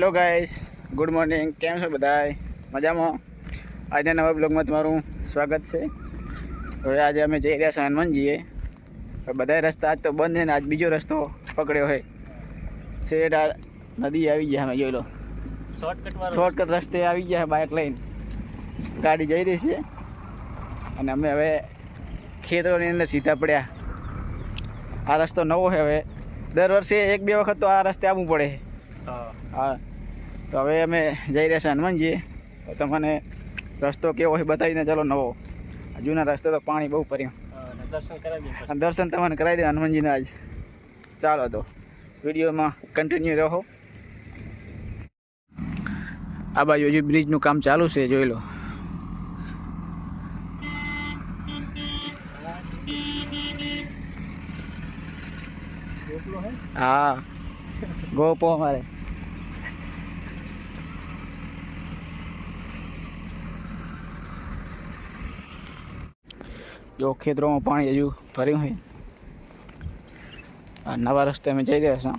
Hello guys good morning કેમ છો બધાય? મજામાં? આજના નવા બ્લોગમાં તમારું સ્વાગત છે. હવે આજે અમે જઈ રહ્યા છીએ હનુમાનજીએ. હવે બધા રસ્તા આજ તો બંધ છે ને આજ બીજો રસ્તો પકડ્યો હોય. શેઠ આ નદી આવી ગયા અમે જોઈ લો. શોર્ટકટ વાળો શોર્ટકટ રસ્તે આવી ગયા બાઇક લઈને. ગાડી જઈ રહી છે. અને અમે હવે ખેતરોની અંદર સીધા પડ્યા. આ રસ્તો નવો છે હવે. દર વર્ષે એક બે વખત તો આ રસ્તે આવવું પડે. હા. હા. તો હવે અમે જઈ રહ્યા છીએ હનુમાનજીએ. તો તમને રસ્તો કેવો હોય બતાવીને ચાલો નવો. જૂના રસ્તે તો પાણી બહુ પર્યું દર્શન કરાવી દે દર્શન તમને કરાવી દે હનુમાનજીના આજ. ચાલો તો વિડીયોમાં કન્ટિન્યુ રહો. આ બાજુ હજુ બ્રિજનું કામ ચાલુ છે જોઈ લો. હા. ગોપો અમારે. જો ખેતરોમાં પાણી હજુ ભર્યું હોય આ નવા રસ્તે અમે જઈ રહ્યા છીએ.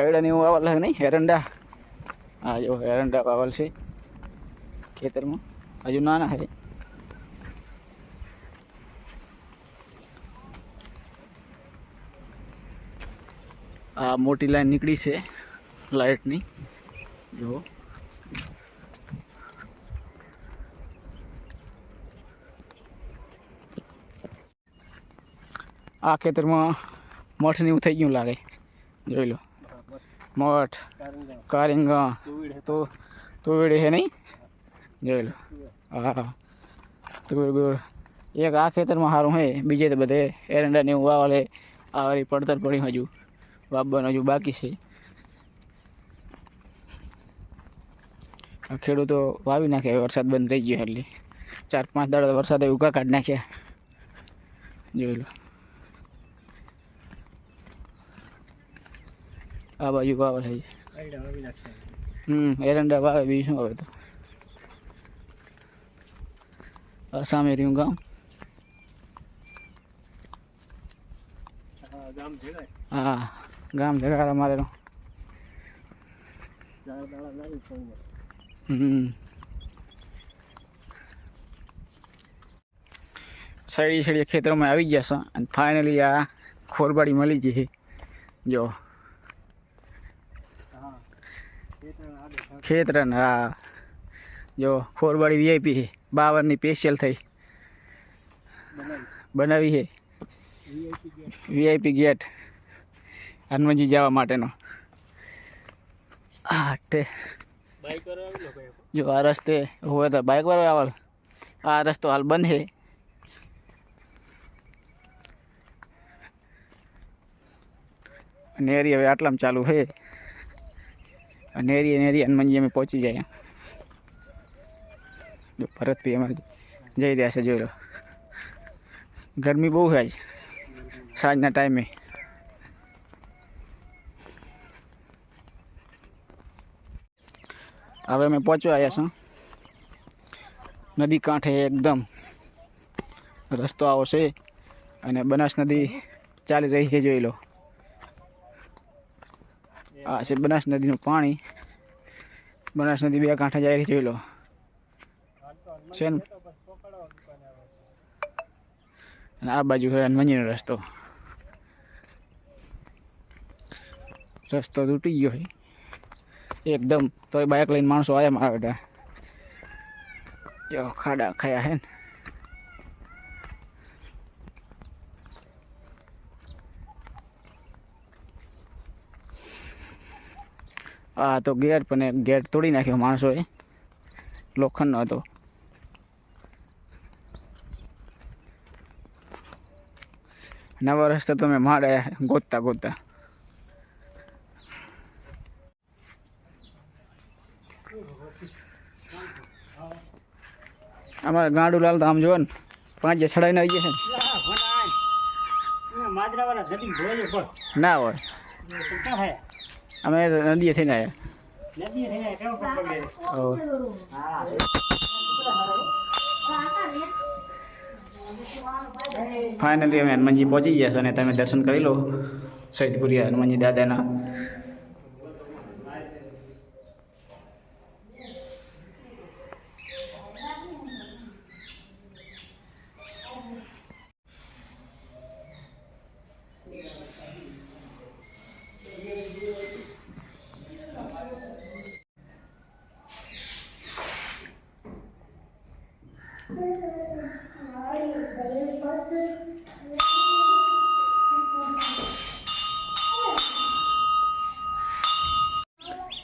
એડાની એવું વાવલ નહીં? એરંડા? હા, જો, એરંડા વાવલ છે ખેતરમાં. હજુ નાના છે. આ મોટી લાઈન નીકળી છે. લાઇટની જો આ ખેતરમાં મઠ ને એવું થઈ ગયું લાગે. જોઈ લો. મઠ, કારિંગા, તો તુવેડી છે નહીં? જોઈ લો. હા બુવેડ એક આ ખેતરમાં સારું છે બીજે તો બધે એરંડા ને એવું વાવલે પડતર પડી હજુ. વાવવાનું હજુ બાકી છે. ખેડૂતો વાવી નાખે વરસાદ બંધ થઈ ગયો એટલે ચાર પાંચ દાડા વરસાદે ઉગા કાઢી નાખ્યા. જોઈ લો. આ બાજુ વાવે છે. હમ એરંડા વાવે બીજું શું આવે તો? સામે રહ્યું ગામ. હા ગામ હા અમારે સડી સડી ખેતરોમાં આવી ગયા છે અને ફાઇનલી આ ખોરબાડી મળી છે. જો. ખેતરન હા જો ખોરબાડી વીઆઈપી છે. બાવરની સ્પેશિયલ થઈ. બનાવી છે. VIP gate. હનુમાનજી જવા માટેનો. આ તે બાઈક પર આવી લો ભાઈ જો આ રસ્તે હોય તો બાઇક વાળો આવે આ રસ્તો હાલ બંધ છે નેરી હવે આટલામાં ચાલુ છે નેરી નેરી હનુમાનજી અમે પહોંચી જાય જો ભરતભાઈ અમારે જઈ રહ્યા છે જોઈ લો ગરમી બહુ છે આજ સાંજના ટાઈમે હવે અમે પહોંચવા આવ્યા છીએ નદી કાંઠે એકદમ રસ્તો આવો છે અને બનાસ નદી ચાલી રહી છે, જોઈ લો. આ છે બનાસ નદીનું પાણી. બનાસ નદી બે કાંઠે જાય જોઈ લો. છે ને? અને આ બાજુ છે હનુમાનજીનો રસ્તો. રસ્તો તૂટી ગયો છે. એકદમ તોય બાઇક લઈને માણસો આવ્યા મારા બધા. જો, ખાડા ખાયા હે ને. આ તો ગેટ, પણ ગેટ તોડી નાખ્યો માણસોએ. લોખંડનો હતો. નવા રસ્તા તમે મેં માડ્યા ગોતતા ગોતતા. અમારે ગાંડું લાલ તો આમ જોવો ને, પાંચ છડાઈને આવી ગયા છે. ના હોય. અમે નદીએ થઈને આવ્યા ફાઇનલી અમે હનુમાનજી પહોંચી ગયા છો અને તમે દર્શન કરી લો. સૈદપુરી હનુમાનજી દાદાના.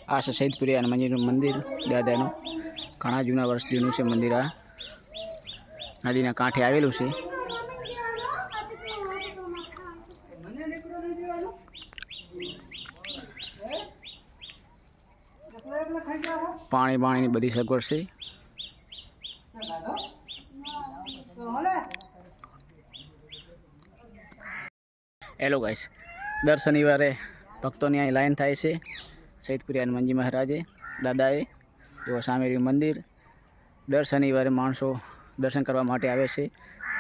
આ છે સૈદપુરી હનુમાનજીનું મંદિર, દાદાનું. ઘણા જૂના વર્ષ જૂનું છે મંદિર આ. નદીના કાંઠે આવેલું છે. પાણી પાણીની બધી સગવડ છે. હેલો ગાઈસ દર શનિવારે ભક્તોની અહીં લાઈન થાય છે. સૈદપુરી હનુમાનજી મહારાજે, દાદાએ જો સામે મંદિર. દર શનિવારે માણસો દર્શન કરવા માટે આવે છે.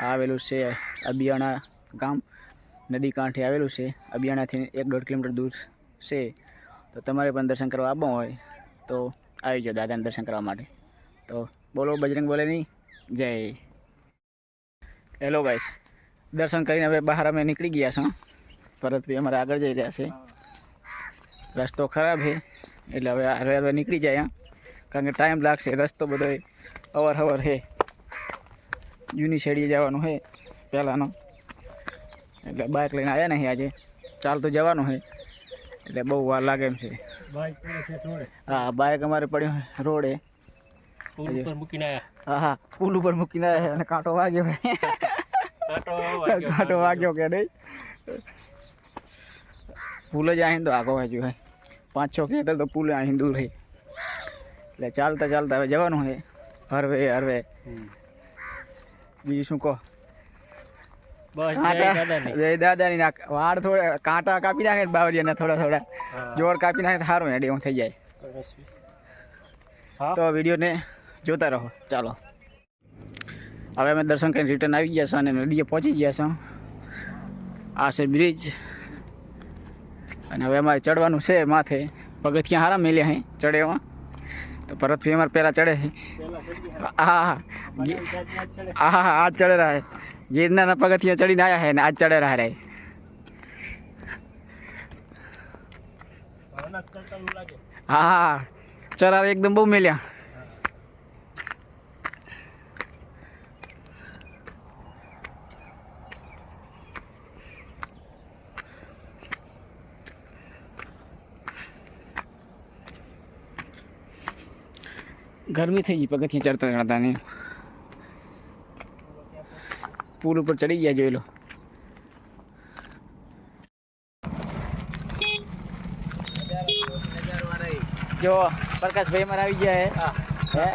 આવેલું છે અબિયાણા ગામ. નદી કાંઠે આવેલું છે. અબિયાણાથી એક દોઢ કિલોમીટર દૂર છે. તો તમારે પણ દર્શન કરવા આવવું હોય તો આવી જાઓ દાદાને દર્શન કરવા માટે. તો બોલો બજરંગ બોલે નહીં જય. હેલો ગાઈસ દર્શન કરીને હવે બહાર અમે નીકળી ગયા છીએ. પરત બી અમારે આગળ જઈ રહ્યા છે. રસ્તો ખરાબ છે. એટલે હવે હરવે હરવે નીકળી જાય હા કારણ કે ટાઈમ લાગશે. રસ્તો બધો અવર હવર છે. જૂની શેડીએ જવાનું છે પહેલાંનો. એટલે બાઇક લઈને આવ્યા નહીં આજે. ચાલતું જવાનું છે. એટલે બહુ વાર લાગે એમ છે. હા બાઇક અમારે પડ્યું રોડે. પુલ ઉપર મૂકીને હા હા પુલ ઉપર મૂકીને આવ્યા અને કાંટો વાગ્યો. કાંટો વાગ્યો. કાંટો વાગ્યો કે નહીં? પુલ જ આવીને તો આગો બાજુ હોય પાંચ છ કિલોમીટર તો પુલે અહીં દૂર છે એટલે ચાલતા ચાલતા હવે જવાનું છે હરવે હરવે. બીજું શું કહો? દાદાની. ના વાળ થોડા કાંટા કાપી નાખે ને બાવરિયાને થોડા થોડા. જોડ કાપી નાખે સારું હેડી હું થઈ જાય. તો વિડીયોને જોતા રહો. ચાલો. હવે અમે દર્શન કરીને રિટર્ન આવી ગયા છે અને નદીએ પહોંચી ગયા છે આ છે બ્રિજ અને હવે અમારે ચડવાનું છે માથે. પગથિયાં હારા મેલ્યા હે ચડેમાં તો ભરતભાઈ અમારે પહેલાં ચડે હે. ચડી હા હા. ચડે. હા આજ ચડે રહ્યા ગિરનારના પગથિયાં ચડીને આવ્યા હે ને આજ ચડે રહ્યા રે હા હા ચરાર એકદમ બહુ મેલ્યા. ગરમી થઈ ગઈ પગથિયાં ચડતા ચડતા ને. પુલ ઉપર ચડી ગયા જોઈ લો. જો પ્રકાશભાઈ મારા આવી ગયા હે.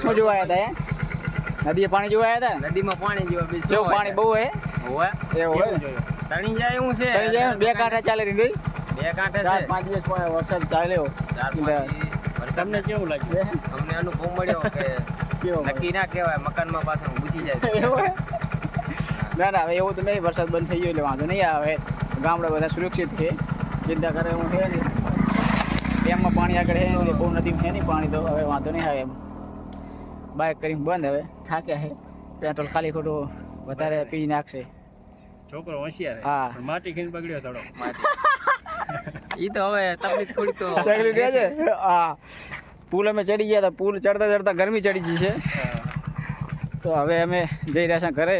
શું જોવા આવ્યા હતા હે? નદીએ પાણી જોવા આવ્યા હતા નદીમાં પાણી જોવા જો પાણી બહુ હે. હોય એ હોય. તણી જાય હું છે. તણી જાય બે કાંઠા ચાલે રહી બે કાંઠા ચાર પાંચ દિવસ વરસાદ ચાલ્યો. ચાર પાંચ વરસાદ તમને કેવું લાગ્યું? હે? અનુભવ મળ્યો કે નક્કી ના કહેવાય મકાનમાં પાછળ ઘૂસી જાય. ના ના હવે એવું તો નહીં વરસાદ બંધ થઈ ગયો એટલે વાંધો નહીં આવે. ગામડા બધા સુરક્ષિત છે. ચિંતા કરે એવું છે નહીં. ડેમમાં પાણી આગળ છે એટલે બહુ નદીમાં છે નહીં પાણી તો હવે વાંધો નહીં આવે એમ. બાઇક કરીને બંધ હવે થાક્યા છે પેટ્રોલ ખાલી ખોટું વધારે પી નાખશે. છોકરો હોશિયાર હા. માટી ખીન બગડ્યો થોડો ઈ તો હવે તકલીફ થોડી તો તકલીફ રહે છે? હા. પુલ અમે ચડી ગયા હતા પુલ ચડતા ચડતા ગરમી ચડી ગઈ છે. તો હવે અમે જઈ રહ્યા છીએ ઘરે.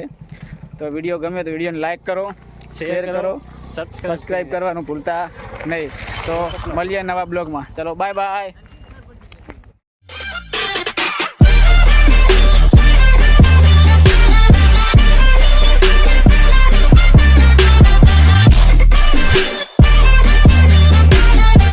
તો વીડિયો ગમે તો વિડીયોને લાઈક કરો શેર કરો સબસ્ક્રાઈબ કરવાનું ભૂલતા નહીં. તો મળીએ નવા બ્લોગમાં. ચલો બાય બાય